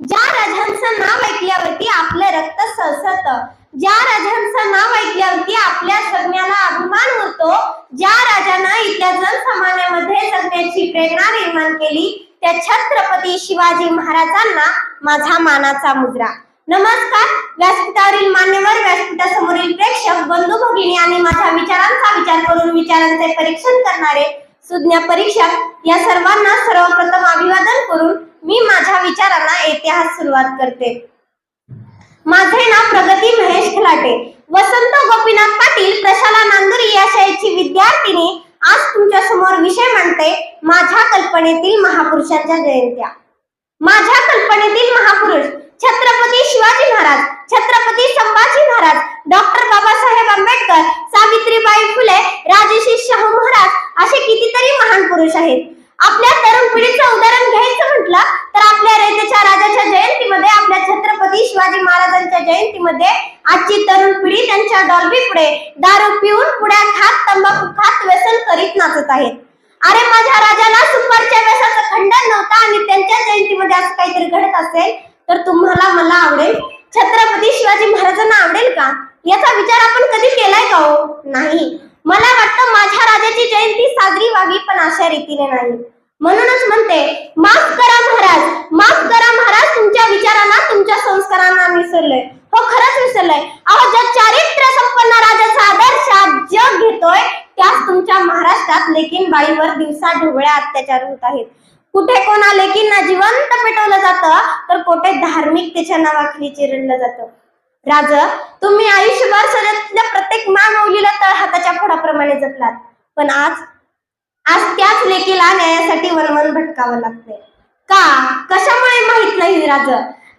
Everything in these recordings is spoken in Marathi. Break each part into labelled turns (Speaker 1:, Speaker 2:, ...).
Speaker 1: ज्या राजांचं नाव ऐकल्यावरती आपलं रक्त सळसळत ज्या राजांचं नाव ऐकल्यावरती आपल्या जगण्याला अभिमान होतो ज्या राजांना इथल्या जनसामान्यामध्ये जगण्याची प्रेरणा निर्माण केली त्या छत्रपती शिवाजी महाराजांना माझा मानाचा मुजरा नमस्कार व्यासपीठावरील मान्यवर व्यासपीठासमोरील प्रेक्षक बंधू भगिनी आणि माझ्या विचारांचा विचार करून विचारांचे परीक्षण करणारे सुज्ञ परीक्षक या सर्वांना सर्वप्रथम अभिवादन करून मी माझ्या विचारांना इतिहास सुरुवात करते. माझे नाव प्रगती महेश खलाटे. वसंत गोपीनाथ पाटील प्रशाला नांदुरी या शाळेची विद्यार्थिनी. आज तुमच्यासमोर विषय मांडते माझ्या कल्पनेतील महापुरुषांच्या जयंत्या. माझ्या कल्पनेतील महापुरुष छत्रपती शिवाजी महाराज छत्रपती संभाजी महाराज डॉक्टर बाबासाहेब आंबेडकर सावित्रीबाई फुले राजश्री शाहू महाराज असे कितीतरी महान पुरुष आहेत. आपल्या तरुण पिढीचं उदाहरण घ्यायचं म्हटलं तर आपल्या रयतेच्या राजाच्या जयंतीमध्ये आपल्या छत्रपती शिवाजी महाराजांच्या जयंतीमध्ये आजची तरुण पिढी त्यांच्या डॉल्बी पुढे दारू पिऊन पुड्या खात तंबाखू खात व्यसन करीत नाचत आहेत. अरे माझ्या राजाला सुपारच्या व्यसाचं खंडन नव्हतं आणि त्यांच्या जयंतीमध्ये असं काहीतरी घडत असेल तर तुम्हाला मला आवडेल? छत्रपती शिवाजी महाराजांना आवडेल का? याचा विचार आपण कधी केलाय का हो? नाही. मला वाटतं माझ्या राजाची जयंती साजरी व्हावी पण अशा रीतीने नाही. म्हणूनच म्हणते माफ करा महाराज माफ करा महाराज तुमच्या विचारांना तुमच्या संस्कारांना विसरलोय हो खरंच विसरलोय अहो ज्या चारित्र्य संपन्न राजाचा आदर्श आज जग घेतोय त्याच तुमच्या महाराष्ट्रात लेकीन बाईवर दिवसा ढोबळ्या अत्याचार होत आहेत. कुठे कोणा लेकींना जिवंत पेटवलं जातं तर कुठे धार्मिकतेच्या नावाखाली चिरडलं जातं. राज तुम्ही आयुष्यभर सजतल्या प्रत्येक मान मौलीला तर हाताच्या फोडाप्रमाणे जपलात. पण आज आज त्याच लेकीला न्यायासाठी वनवन भटकावं लागतंय. का? कशामुळे माहीत नाही राज?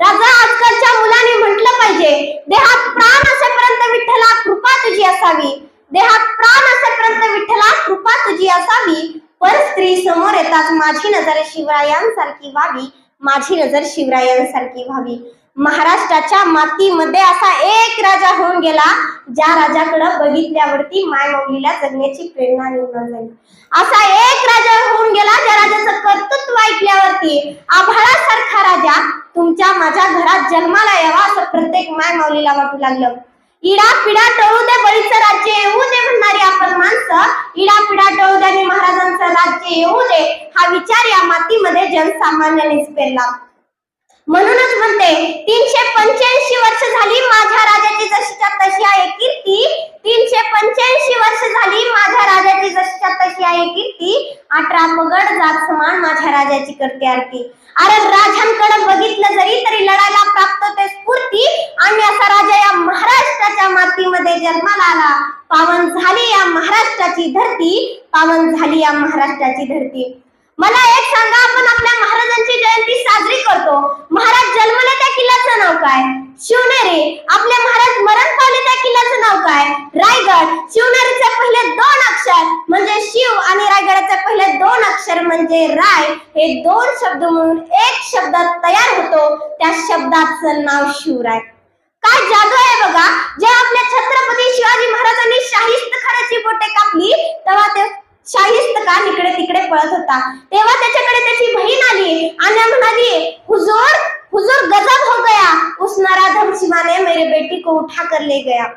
Speaker 1: राजा आजकालच्या मुलांनी म्हटलं पाहिजे देहात प्राण असेपर्यंत विठ्ठला कृपा तुझी असावी. देहात प्राण असेपर्यंत विठ्ठला कृपा तुझी असावी. पर स्त्री समोर येताच माझी नजर शिवरायांसारखी व्हावी माझी नजर शिवरायांसारखी व्हावी. महाराष्ट्राच्या मातीमध्ये असा एक राजा होऊन गेला ज्या राजाकडे बघितल्यावरती माय मौलीला जगण्याची प्रेरणा निर्माण झाली. असा एक राजा होऊन गेला ज्या राजाचं कर्तृत्व ऐकल्यावरती आभाळासारखा राजा तुमच्या माझ्या घरात जन्माला यावा असं प्रत्येक माय माऊलीला वाटू लागलं. इडा पिडा टळू दे बळीचं राज्य येऊ दे म्हणणारी आपण माणसं इडा पिडा टळू दे आणि महाराजांचं राज्य येऊ दे हा विचार या मातीमध्ये जनसामान्यानेच पेरला म्हणूनच म्हणते तीनशे पंच्याऐंशी वर्ष झाली माझ्या राजाची जशीच्या तशी आहे कीर्ती. तीनशे पंच्याऐंशी वर्ष झाली माझ्या राजाची जशीच्या तशी आहे कीर्ती. अठरा पगड जात समान माझ्या राजाची करते आरती. अरे राजांकडे बघितलं जरी तरी लढायला प्राप्त ते स्फूर्ती. आणि असा राजा या महाराष्ट्राच्या मातीमध्ये जन्माला आला. पावन झाली या महाराष्ट्राची धरती. पावन झाली या महाराष्ट्राची धरती. मला एक सांगा आपण आपल्या महाराजांची जयंती साजरी करतो. महाराज जन्मले त्या किल्ल्याचं नाव काय? शिवनेरी. आपले महाराज मरण पावले त्या किल्ल्याचं नाव काय? रायगड. शिवनेरीचे पहिले दोन अक्षर म्हणजे शिव आणि रायगडाचे पहिले दोन अक्षर म्हणजे राय. हे दोन शब्द म्हणून एक शब्दात तयार होतो. त्या शब्दाचं नाव शिवराय. काय जादू आहे बघा? जेव्हा आपल्या छत्रपती शिवाजी महाराजांनी शाहिस्त खानाची बोटे कापली तेव्हा ते शाहिस्त का इकडे तिकडे पळत होता. तेव्हा त्याच्याकडे त्याची बहीण आली आणि म्हणाली हुजूर हुजूर गजब हो गया. उस नराधम मेरे बेटी को उठा कर ले गया.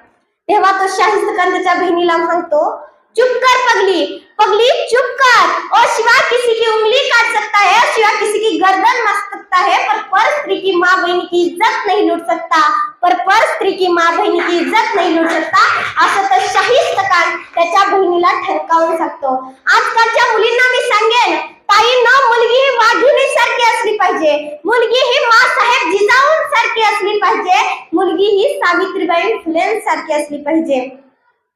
Speaker 1: तेव्हा तो शाहिस्त खान त्याच्या बहिणीला म्हणतो चुप कर पगली. पगली चुप कर. और शिवा किसी की उंगली काट सकता है? शिवा किसी की गर्दन मस सकता है? पर पर स्त्री की माँ बहन की इज्जत नहीं लूट सकता. पर पर स्त्री की माँ बहिणीची की इज्जत नहीं लूट सकता असं तर शाहिस्त खान त्याच्या बहिणीला ठरकावून सांगतो. आजकालच्या मुलींना मी सांगेन ताई न मुलगी ही वाघिणी सारखी असली पाहिजे. मुलगी ही मा साहेब जिजाऊन सारखी असली पाहिजे. मुलगी ही सावित्रीबाई फुले सारखी असली पाहिजे.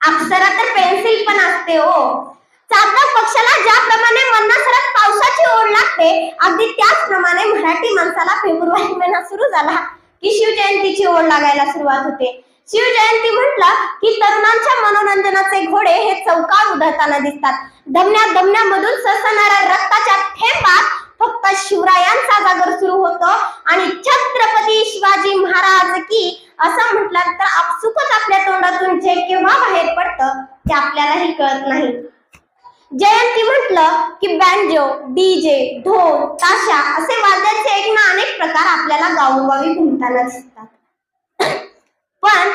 Speaker 1: अप्सरा तर पेन्सिल पण असते हो. चातक पक्षाला ज्याप्रमाणे मन्नासरात पावसाची ओढ लागते अगदी त्याचप्रमाणे मराठी माणसाला फेब्रुवारी महिना सुरू झाला. की शिवजयंतीची ओढ लागायला सुरुवात होते. शिवजयंती म्हटलं की तरुणांच्या मनोरंजनाचे घोडे हे चौकार उधळताना दिसतात. दमण्या दमण्यामधून ससणाऱ्या रक्ताच्या थेंबात फक्त शिवरायांचा जागर सुरू होतो आणि छत्रपती शिवाजी महाराज की असं म्हटलं तर आपसुकच आपल्या तोंडातून जे केव्हा बाहेर पडतं ते आपल्यालाही कळत नाही. जयंती म्हटलं की बँजो डीजे ढोल ताशा असे वाद्यांचे ना अनेक प्रकार आपल्याला गावोगावी घुमताना दिसतात. पण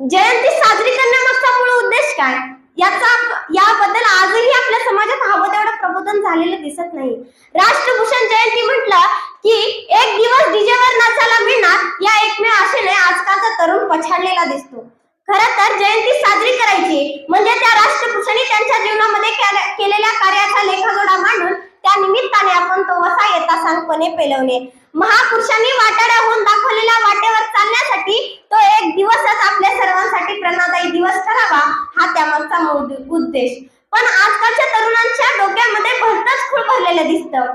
Speaker 1: जयंती साजरी करण्यामागचा मूळ उद्देश काय? याचा याबद्दल आजही आपल्या समाजात हवं तेवढं प्रबोधन झालेलं दिसत नाही. राष्ट्रभूषण जयंती म्हटलं की एक दिवस डीजेवर नाचायला मिळणार या एकमेव आशेने आजकालचा तरुण पछाडलेला दिसतो. खर तर जयंती साजरी करायची. म्हणजे त्या राष्ट्रपुरुषांनी त्यांच्या जीवनामध्ये केलेल्या कार्याचा लेखाजोडा मांडून त्या निमित्ताने आपण तो वसा येता सांगपणे पेलवणे. महापुरुषांनी वाटाड्या होऊन दाखवलेल्या वाटेवर चालण्यासाठी तो एक दिवसच आपल्या सर्वांसाठी प्रेरणादायी दिवस ठरावा हा त्यामागचा मूळ उद्देश. पण आजकालच्या तरुणांच्या डोक्यामध्ये भरतच खूळ भरलेलं दिसतं.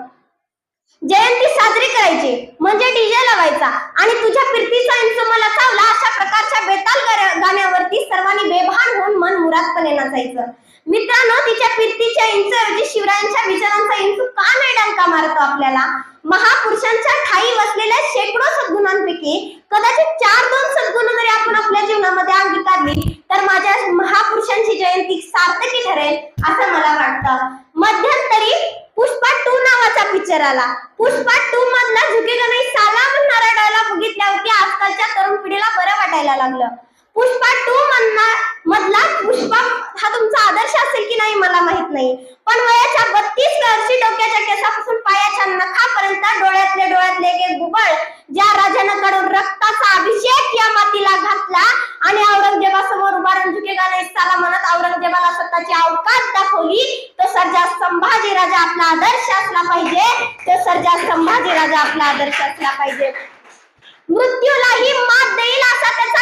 Speaker 1: जयंती साजरी करायची म्हणजे डीजे लावायचा. आणि तुझ्या फिरतीचा इंच मला चावला अशा प्रकारच्या बेताल गाण्यावरती सर्वांनी बेभान होऊन मन मुरादपणे नाचायचं. मित्रांनो तिच्या फिरतीच्या इंचऐवजी शिवरायांच्या विचारांचा इंचू का नाही डंका मारतो आपल्याला? महापुरुषांच्या ठाई बसलेल्या शेकडो सद्गुणांपैकी कदाचित चार दोन सद्गुण जरी आपण आपल्या जीवनामध्ये अंगीकारली तर माझ्या महापुरुषांची जयंती सार्थकी ठरेल असं मला वाटतं. मध्य पिक्चराला पुष्पा टू मधला झुकेगा नाही साला म्हणणारा डायलॉग बघितल्यावरती आजकालच्या तरुण पिढीला बरं वाटायला लागलं. पुष्पा टू म्हणणार मधला पुष्पा हा तुमचा आदर्श असेल की नाही मला माहीत नाही. पण वयाच्या बत्तीस वर्षी डोक्याच्या केसापासून पायाच्या नखापर्यंत डोळ्यातले डोळ्यातले गुबळ ज्या राजांकडून रक्ताचा अभिषेक या मातीला घातला आणि औरंगजेबासमोर उभा झुकेगा नाही साला म्हणत औरंगजेबाला स्वतःची अवकाश दाखवली. तो सर्जा संभाजी राजा आपला आदर्श असला पाहिजे. तो सर्जा संभाजी राजा आपला आदर्श असला पाहिजे. मृत्यूलाही मात देईल असा त्याचा